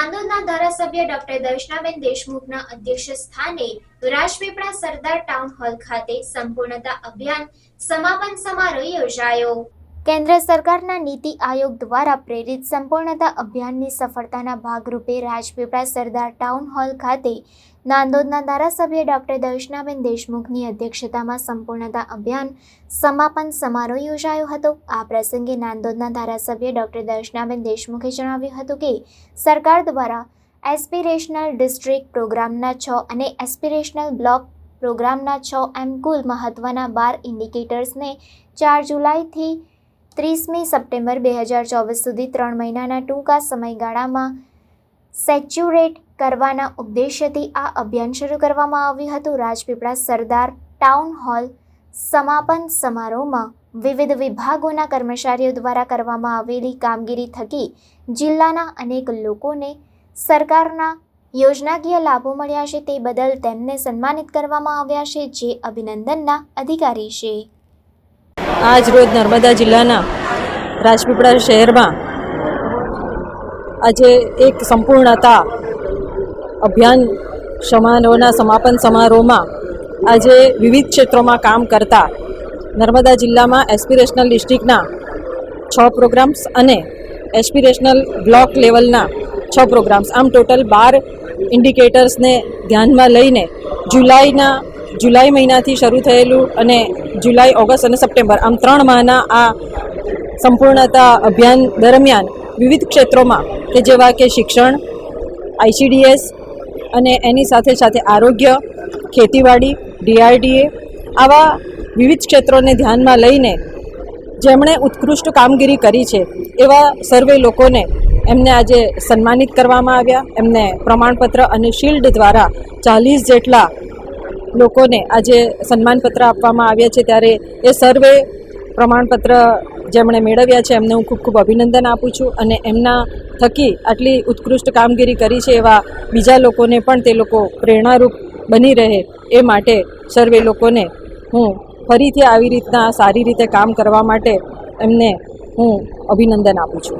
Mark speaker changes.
Speaker 1: નાંદોદના ધારાસભ્ય ડોક્ટર દર્શનાબેન દેશમુખના અધ્યક્ષ સ્થાને રાજપીપળા સરદાર ટાઉન હોલ ખાતે સંપૂર્ણતા અભિયાન સમાપન સમારોહ યોજાયો. કેન્દ્ર સરકારના નીતિ આયોગ દ્વારા પ્રેરિત સંપૂર્ણતા અભિયાનની સફળતાના ભાગરૂપે રાજપીપળા સરદાર ટાઉન હોલ ખાતે નાંદોદના ધારાસભ્ય ડોક્ટર દર્શનાબેન દેશમુખની અધ્યક્ષતામાં સંપૂર્ણતા અભિયાન સમાપન સમારોહ યોજાયો હતો. આ પ્રસંગે નાંદોદના ધારાસભ્ય ડોક્ટર દર્શનાબેન દેશમુખે જણાવ્યું હતું કે, સરકાર દ્વારા એસ્પિરેશનલ ડિસ્ટ્રિક્ટ પ્રોગ્રામના છ અને એસ્પિરેશનલ બ્લોક પ્રોગ્રામના છ એમ કુલ મહત્ત્વના બાર ઇન્ડિકેટર્સને ચાર જુલાઈથી ત્રીસમી સપ્ટેમ્બર બે હજાર ચોવીસ સુધી ત્રણ મહિનાના ટૂંકા સમયગાળામાં સેચ્યુરેટ કરવાના ઉદ્દેશ્યથી આ અભિયાન શરૂ કરવામાં આવ્યું હતું. રાજપીપળા સરદાર ટાઉન હોલ સમાપન સમારોહમાં વિવિધ વિભાગોના કર્મચારીઓ દ્વારા કરવામાં આવેલી કામગીરી થકી જિલ્લાના અનેક લોકોને સરકારના યોજનાકીય લાભો મળ્યા છે. તે બદલ તેમને સન્માનિત કરવામાં આવ્યા છે. જે અભિનંદનના અધિકારી છે.
Speaker 2: આજ રોજ નર્મદા જિલ્લાના રાજપીપળા શહેરમાં આજે એક સંપૂર્ણતા અભિયાન સમારોહના સમાપન સમારોહમાં આજે વિવિધ ક્ષેત્રોમાં કામ કરતા નર્મદા જિલ્લામાં એસ્પિરેશનલ ડિસ્ટ્રિક્ટના છ પ્રોગ્રામ્સ અને એસ્પિરેશનલ બ્લોક લેવલના છ પ્રોગ્રામ્સ. આમ ટોટલ બાર ઇન્ડિકેટર્સને ધ્યાનમાં લઈને જુલાઈના જુલાઈ મહિનાથી શરૂ થયેલું અને જુલાઈ, ઓગસ્ટ અને સપ્ટેમ્બર આમ ત્રણ માહના આ સંપૂર્ણતા અભિયાન દરમિયાન વિવિધ ક્ષેત્રોમાં કે જેવા કે શિક્ષણ આઈસીડીએસ અને એની સાથે સાથે આરોગ્ય, ખેતીવાડી ડીઆરડીએ આવા વિવિધ ક્ષેત્રોને ધ્યાનમાં લઈને જેમણે ઉત્કૃષ્ટ કામગીરી કરી છે, એવા સર્વે લોકોને એમને આજે સન્માનિત કરવામાં આવ્યા. એમને પ્રમાણપત્ર અને શિલ્ડ દ્વારા ચાલીસ જેટલા લોકોને આજે સન્માનપત્ર આપવામાં આવ્યા છે ત્યારે એ સર્વે પ્રમાણપત્ર જેમણે મેળવ્યા છે, એમને હું ખૂબ ખૂબ અભિનંદન આપું છું અને એમના થકી આટલી ઉત્કૃષ્ટ કામગીરી કરી છે એવા બીજા લોકોને પણ તે લોકો પ્રેરણારૂપ બની રહે એ માટે સર્વે લોકોને હું ફરીથી આવી રીતના સારી રીતે કામ કરવા માટે એમને હું અભિનંદન આપું છું.